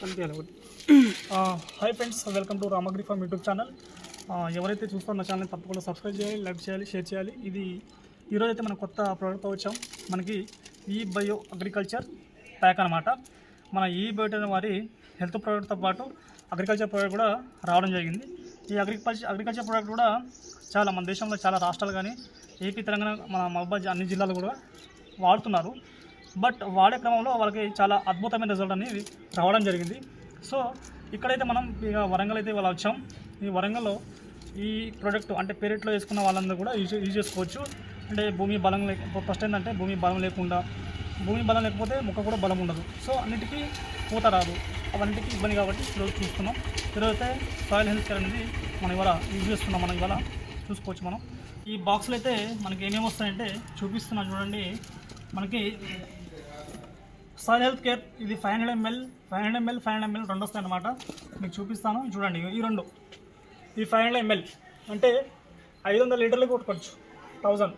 కనిపించాలి ఒకటి. Hi friends welcome to Ramagri farm YouTube channel. ఎవరైతే చూస్తారో నా ఛానల్ తప్పకుండా సబ్స్క్రైబ్ చేయాలి లైక్ చేయాలి షేర్ చేయాలి. ఇది ఈరోజు అయితే మనం కొత్త ప్రోడక్ట్తో వచ్చాం. మనకి ఈ బయో అగ్రికల్చర్ ప్యాక్ అనమాట మన ఈ బయట వారి హెల్త్ ప్రోడక్ట్తో పాటు అగ్రికల్చర్ ప్రోడక్ట్ కూడా రావడం జరిగింది. ఈ అగ్రికల్చర్ అగ్రికల్చర్ ప్రోడక్ట్ కూడా చాలా మన దేశంలో చాలా రాష్ట్రాలు కానీ ఏపీ తెలంగాణ మన మహబాద్ అన్ని జిల్లాలు కూడా వాడుతున్నారు. బట్ వాడే క్రమంలో వాళ్ళకి చాలా అద్భుతమైన రిజల్ట్ అనేది రావడం జరిగింది. సో ఇక్కడైతే మనం ఇక వరంగల్ అయితే ఇవాళ వచ్చాం. ఈ వరంగల్లో ఈ ప్రోడక్ట్ అంటే పెరట్లో వేసుకున్న వాళ్ళందరూ కూడా యూజ్ యూజ్ చేసుకోవచ్చు. అంటే భూమి బలం లేక ఫస్ట్ ఏంటంటే భూమి బలం లేకుండా భూమి బలం లేకపోతే మొక్క కూడా బలం ఉండదు. సో అన్నిటికీ పూత రాదు. అవన్నిటికీ ఇబ్బంది కాబట్టి ఈరోజు చూస్తున్నాం. ఈరోజు అయితే సాయిల్ హెల్త్ కేర్ అనేది మనం ఇవాళ యూజ్ చేస్తున్నాం మనం ఇవాళ చూసుకోవచ్చు మనం. ఈ బాక్స్లో అయితే మనకి ఏమేమి వస్తాయంటే చూపిస్తున్నాం చూడండి. మనకి సాయిల్ హెల్త్ కేర్ ఇది five hundred ML five hundred ML five hundred ML రెండు వస్తాయి అనమాట మీకు చూపిస్తాను. చూడండి ఈ రెండు. ఈ ఫైవ్ హండ్రెడ్ ఎంఎల్ అంటే ఐదు వందల లీటర్లు కొట్టుకోవచ్చు. థౌజండ్.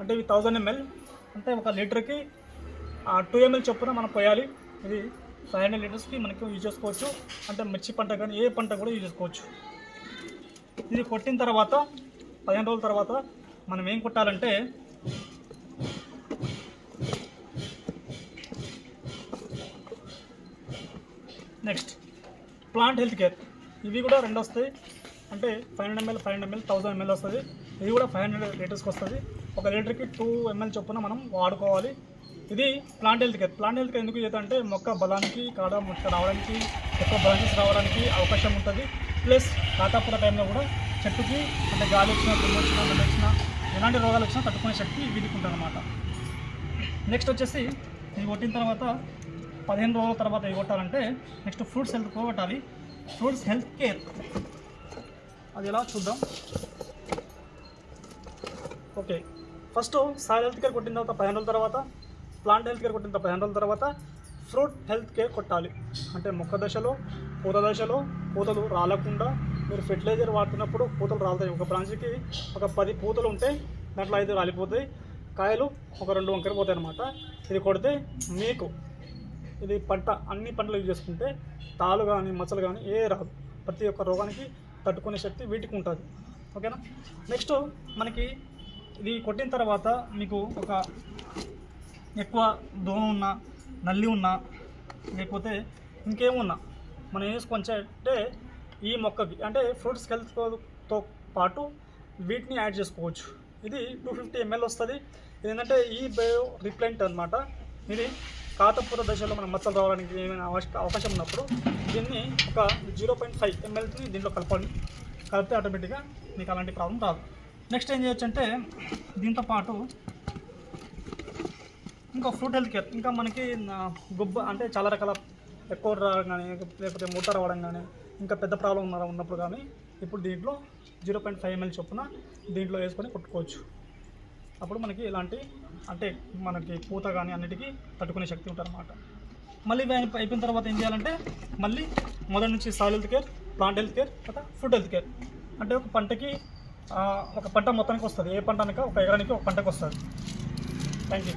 అంటే ఇవి థౌజండ్ ఎంఎల్. అంటే ఒక లీటర్కి టూ ఎంఎల్ చొప్పున మనం పోయాలి. ఇది ఫైవ్ హండ్రెడ్ లీటర్స్కి మనకి యూజ్ చేసుకోవచ్చు. అంటే మిర్చి పంట కానీ ఏ పంట కూడా యూజ్ చేసుకోవచ్చు. ఇది కొట్టిన తర్వాత పదిహేను రోజుల తర్వాత మనం ఏం కొట్టాలంటే నెక్స్ట్ ప్లాంట్ హెల్త్ కేర్ ఇవి కూడా రెండు వస్తాయి. అంటే five hundred ML five hundred ML thousand ML వస్తుంది. ఇది కూడా ఫైవ్ హండ్రెడ్ లీటర్స్కి వస్తుంది. ఒక లీటర్కి టూ ఎంఎల్ చొప్పున మనం వాడుకోవాలి. ఇది plant health care plant health care ఎందుకు చేద్దాం అంటే మొక్క బలానికి కాడ మొక్క రావడానికి ఎక్కువ బ్రాంచెస్ రావడానికి అవకాశం ఉంటుంది. ప్లస్ కాతాపుర టైంలో కూడా చెట్టుకి అంటే గాలి వచ్చినా దుమ్ము వచ్చినా నల్లి వచ్చినా ఎలాంటి రోగాలు వచ్చినా తట్టుకునే శక్తి వీటికి ఉంటుంది అనమాట నెక్స్ట్ వచ్చేసి ఇది కొట్టిన తర్వాత పదిహేను రోజుల తర్వాత ఇవి కొట్టాలంటే నెక్స్ట్ ఫ్రూట్స్ హెల్త్ పోగొట్టాలి. Fruits health care. అది ఎలా చూద్దాం? Okay. First soil health care కొట్టిన తర్వాత పదిహేను రోజుల తర్వాత ప్లాంట్ హెల్త్ కేర్ కొట్టిన తర్వాత పదిహేను రోజుల తర్వాత ఫ్రూట్ హెల్త్ కేర్ కొట్టాలి. అంటే మొక్క దశలో పూత దశలో పూతలు రాలకుండా మీరు ఫెర్టిలైజర్ వాడుతున్నప్పుడు పూతలు రాలుతాయి. ఒక బ్రాంచ్కి ఒక పది పూతలు ఉంటే దాంట్లో ఐదు రాలిపోతాయి. కాయలు ఒక రెండు వంకర పోతాయి అనమాట ఇది కొడితే మీకు ఇది పంట అన్ని పంటలు యూజ్ చేసుకుంటే తాలు కానీ మచ్చలు కానీ ఏ రాదు. ప్రతి ఒక్క రోగానికి తట్టుకునే శక్తి వీటికి ఉంటుంది. ఓకేనా? నెక్స్ట్ మనకి ఇది కొట్టిన తర్వాత మీకు ఒక ఎక్కువ దోమ ఉన్నా నల్లి ఉన్నా లేకపోతే ఇంకేమున్నా మనం ఏం అంటే ఈ మొక్కకి అంటే ఫ్రూట్స్ హెల్త్తో పాటు వీటిని యాడ్ చేసుకోవచ్చు. ఇది టూ ఫిఫ్టీ ఎంఎల్ వస్తుంది. ఇది ఏంటంటే ఈ బయో రిప్లెంట్ అనమాట ఇది కాతపూర దశలో మనం మచ్చలు రావడానికి ఏమైనా అవకాశ- అవకాశం ఉన్నప్పుడు దీన్ని ఒక జీరో పాయింట్ ఫైవ్ ఎంఎల్ని దీంట్లో కలపాలి. కలిపితే ఆటోమేటిక్గా మీకు అలాంటి ప్రాబ్లం రాదు. నెక్స్ట్ ఏం చేయొచ్చు అంటే దీంతో పాటు ఇంకా ఫ్రూట్ హెల్త్ కేర్ ఇంకా మనకి గుబ్బ అంటే చాలా రకాల ఎక్కువ రావడం కానీ లేకపోతే మూత రావడం కానీ ఇంకా పెద్ద ప్రాబ్లం ఉన్నప్పుడు కానీ ఇప్పుడు దీంట్లో జీరో పాయింట్ ఫైవ్ ఎంఎల్ చొప్పున దీంట్లో వేసుకొని కొట్టుకోవచ్చు. అప్పుడు మనకి ఇలాంటి అంటే మనకి పూత కానీ అన్నిటికీ తట్టుకునే శక్తి ఉంటుంది అనమాట మళ్ళీ ఇవి అయిపోయిన తర్వాత ఏం చేయాలంటే మళ్ళీ మొదటి నుంచి soil health care plant health care తర్వాత ఫుడ్ హెల్త్ కేర్ అంటే ఒక పంటకి ఒక పంట మొత్తానికి వస్తుంది. ఏ పంట అనక ఒక ఎకరానికి ఒక పంటకు వస్తుంది థ్యాంక్ యూ